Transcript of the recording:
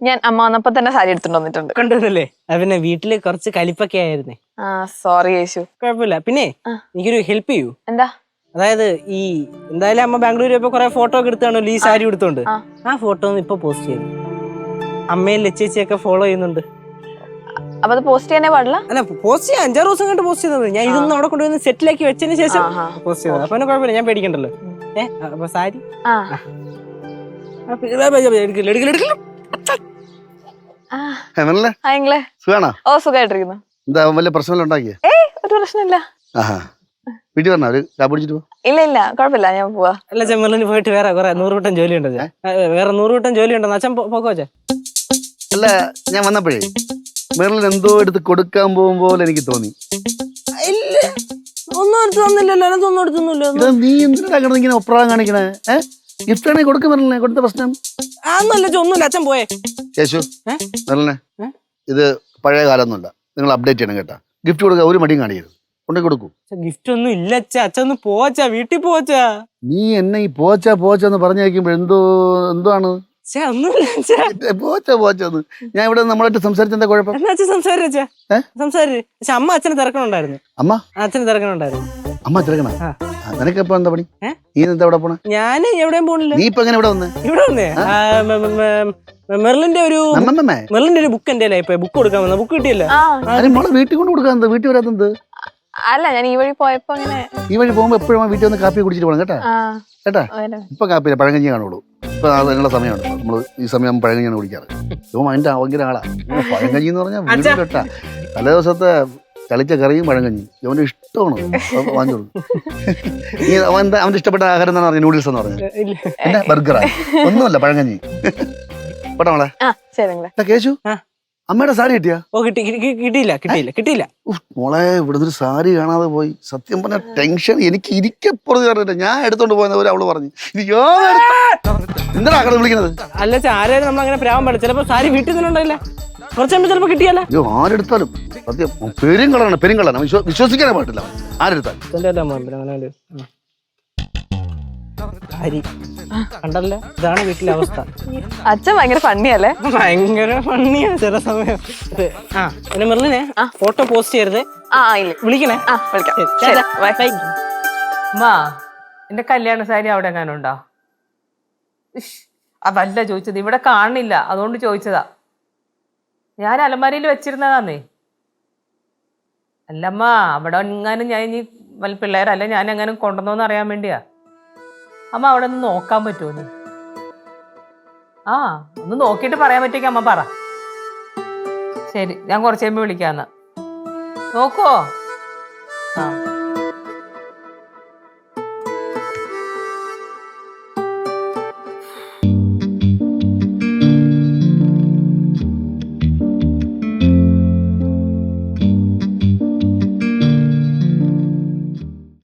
ഞാൻ അമ്മ വന്നപ്പോ തന്നെ സാരി എടുത്തോണ്ട് വന്നിട്ടുണ്ട്. കണ്ടിട്ടല്ലേ പിന്നെ വീട്ടിൽ കുറച്ച് കലിപ്പൊക്കെ ആയിരുന്നേ. ആ സോറി യേശു. കുഴപ്പമില്ല. പിന്നെ. എനിക്കൊരു ഹെൽപ്പ് ചെയ്യൂ. എന്താ? അതായത് ഈ എന്തായാലും അമ്മ ബാംഗ്ലൂർ പോയപ്പോ കുറെ ഫോട്ടോ ഒക്കെ എടുത്താണല്ലോ ഈ സാരി എടുത്തോണ്ട് ആ. ഫോട്ടോ ഒന്ന് ഇപ്പൊ പോസ്റ്റ് ചെയ്തു അമ്മയും ലച്ചേച്ചിയൊക്കെ ഫോളോ ചെയ്യുന്നുണ്ട്. അപ്പൊ അത് പോസ്റ്റ് ചെയ്യാനേ പാടില്ല? അല്ല പോസ്റ്റ് ചെയ്യാം അഞ്ചാറ് ദിവസം കണ്ട് പോസ്റ്റ് ചെയ്തത് ഞാൻ ഇതൊന്നും അവിടെ കൊണ്ടുവന്ന് സെറ്റിലാക്കി വെച്ചതിന് ശേഷം. പോസ്റ്റ് ചെയ്തത് അപ്പൊ കുഴപ്പമില്ല ഞാൻ പേടിക്കണ്ടല്ലോ. ഏഹ് അപ്പൊ സാരി? ആ, എടുക്കില്ല എടുക്കില്ല എടുക്കില്ല ആ. നല്ല ആ, നിങ്ങളെ സുഖാണോ? ഓ സുഖമായിട്ടിരിക്കുന്നു എന്താ വല്ല പ്രശ്നമല്ല ഉണ്ടാക്കിയ? ഏയ് ഒരു പ്രശ്നമില്ല. ആഹാ. വീട്ടിൽ പറഞ്ഞ ഒരു കാപ്പ് പിടിച്ചിട്ട് പോ. ഇല്ല ഇല്ല കുഴപ്പമില്ല ഞാൻ പോവാ. അല്ല ചെമ്മലിന് പോയിട്ട് വേറെ കുറെ നൂറുവട്ടം ജോലി ഉണ്ടോ വേറെ നൂറുവട്ടം ജോലി ഉണ്ടോ? അച്ഛൻ പോക്കോച്ചേ അല്ല ഞാൻ വന്നപ്പോഴേ മെറിലിന് എന്തോ എടുത്ത് കൊടുക്കാൻ പോകും പോലെ എനിക്ക് തോന്നി. ഇല്ല. ഒന്നും എടുത്ത് തന്നില്ലല്ലോ ഒന്നും എടുത്തൊന്നുമില്ല നീ എന്തിനാ കിടന്ന് ഇങ്ങനെ ഒപ്രാളം കാണിക്കണേ? ഏഹ് ഗിഫ്റ്റ് ആണെങ്കിൽ കൊടുക്കാൻ മെറിലിനെ കൊടുത്ത പ്രശ്നം. ആന്നല്ല അച്ഛൻ ഒന്നുമില്ല അച്ഛൻ പോയേ. യേശു? മെറിലിനെ? ഇത് പഴയ കാലമൊന്നുമില്ല. നിങ്ങൾ അപ്ഡേറ്റ് ചെയ്യണം കേട്ടാ. ഗിഫ്റ്റ് കൊടുക്കുക ഒരു മടിയും കാണിക്കരുത്. കൊണ്ടേ കൊടുക്കൂ. ഗിഫ്റ്റ് ഒന്നും ഇല്ല അച്ഛ. അച്ഛൻ ഒന്ന് പോച്ചാ വീട്ടിൽ പോച്ചാ നീ എന്നെ ഈ പോച്ച പോച്ച എന്ന് പറഞ്ഞു കഴിക്കുമ്പോൾ എന്തോ എന്താണ്? പോച്ച പോച്ചെന്ന് ഞാൻ ഇവിടെ നമ്മളായിട്ട് സംസാരിച്ച എന്താ കുഴപ്പം? സംസാരിച്ച സംസാരിച്ച? അമ്മ അച്ഛനെ തിരക്കണുണ്ടായിരുന്നു. അമ്മ? അച്ഛനെ തിരക്കണുണ്ടായിരുന്നു. അമ്മ തിരക്കണ? ആ. നിനക്കെപ്പോ എന്താ പണി? നീ എന്താ ഇവിടെ പോണ? ഞാൻ എവിടെയും പോണില്ല. നീ ഇപ്പൊ എങ്ങനെ ഇവിടെ വന്ന്? ഇവിടെ വന്നേ? മെർലിന്റെ ഒരു അമ്മമ്മേ. മെർലിന്റെ ഒരു ബുക്ക് എന്റെ ഇപ്പൊ. ബുക്ക് കൊടുക്കാൻ വന്ന. ബുക്ക് കിട്ടിയല്ലോ? മോളെ വീട്ടിൽ കൊണ്ട് കൊടുക്കാൻ വീട്ടിൽ വരാത്തത് അല്ല ഞാൻ ഈ വഴി പോയപ്പോ അങ്ങനെ ഈ വഴി പോകുമ്പോ എപ്പോഴും വീട്ടിൽ വന്ന് കാപ്പി കുടിച്ചിട്ട് പോകണം കേട്ടാ? ആ. കേട്ടാ. ഇപ്പൊ കാപ്പിയില്ല പഴങ്കഞ്ഞി കാണുള്ളൂ. ഇപ്പൊ അതിനുള്ള സമയമാണ് നമ്മൾ ഈ സമയം പഴങ്കഞ്ഞിയാണ് കുടിക്കാറ്. ഇവൻ അതിന്റെ ഭയങ്കര ആളാ. പഴങ്കഞ്ഞി എന്ന് പറഞ്ഞാൽ കേട്ടാ തലേ ദിവസത്തെ ചളിച്ച കറിയും പഴങ്കഞ്ഞി. അവന് ഇഷ്ടമാണ്. വാങ്ങിച്ചോളൂ അവൻ എന്താ അവന്റെ ഇഷ്ടപ്പെട്ട ആഹാരം എന്നാണ് പറഞ്ഞത് നൂഡിൽസ് എന്ന് പറഞ്ഞത് പിന്നെ ബർഗറാ ഒന്നുമല്ല പഴങ്കഞ്ഞി. പോട്ടെ മോളെ. ആ ശരി നിങ്ങളെ എടാ, കേശു. അമ്മയുടെ സാരി കിട്ടിയാ? ഓ കിട്ടി കിട്ടിയില്ല കിട്ടിയില്ല കിട്ടിയില്ല. മോളെ ഇവിടുന്ന് ഒരു സാരി കാണാതെ പോയി. സത്യം പറഞ്ഞ ടെൻഷൻ എനിക്ക് ഇരിക്കപ്പുറത്ത് കണ്ടിട്ട് ഞാൻ എടുത്തോണ്ട് പോയെന്ന് ഒരു അവൾ പറഞ്ഞു. ഇത് എന്തിനാ കട വിളിക്കുന്നത് അല്ല ആരെയും നമ്മൾ അങ്ങനെ പ്രാവം പാടില്ല ചിലപ്പോ സാരി വീട്ടിൽ നിന്നുണ്ടല്ലേ ഉണ്ടായില്ല ചിലപ്പോ കിട്ടിയല്ലോ. അയ്യോ ആരെടുത്താലും. സത്യം പെരുങ്കളാണ് പെരുങ്കളാണ് വിശ്വ- വിശ്വസിക്കാനേ പാടില്ല അങ്ങനെ ഒരു. സാരി കണ്ടല്ല? ഇതാണ് വീട്ടിലെ അവസ്ഥ. അച്ഛൻ ഭയങ്കര ഫണ്ണിയല്ലേ ഭയങ്കര ഫണ്ണിയാ ചില സമയം. ഇത്, ആ പിന്നെ മെർലിനെ ഫോട്ടോ പോസ്റ്റ് ചെയ്യരുത്. ആ ആ, ഇല്ല. വിളിക്കണേ? ആ വിളിക്കാം. ശരി, ശരി ബൈ ബൈ. അമ്മാ എന്റെ കല്യാണ സാരി അവിടെ എങ്ങാനും ഉണ്ടോ? ഇഷ്, അതല്ല ചോദിച്ചത്. ഇവിടെ കാണുന്നില്ല. അതുകൊണ്ട് ചോദിച്ചതാ. ഞാൻ അലമാരയിൽ വെച്ചിരുന്നതാന്നേ. അല്ലമ്മ അവിടെ എങ്ങാനും ഞാൻ ഇനി വല്ല പിള്ളേരല്ല ഞാൻ എങ്ങാനും കൊണ്ടുവന്നോന്ന് അറിയാൻ വേണ്ടിയാ. അമ്മ അവിടെ ഒന്ന് നോക്കാൻ പറ്റുമോ നീ ആ ഒന്ന് നോക്കിയിട്ട് പറയാൻ പറ്റിയ അമ്മ പറ. ശരി ഞാൻ കുറച്ച് കഴിയുമ്പോൾ വിളിക്കാന്ന് നോക്കുവോ? ആ.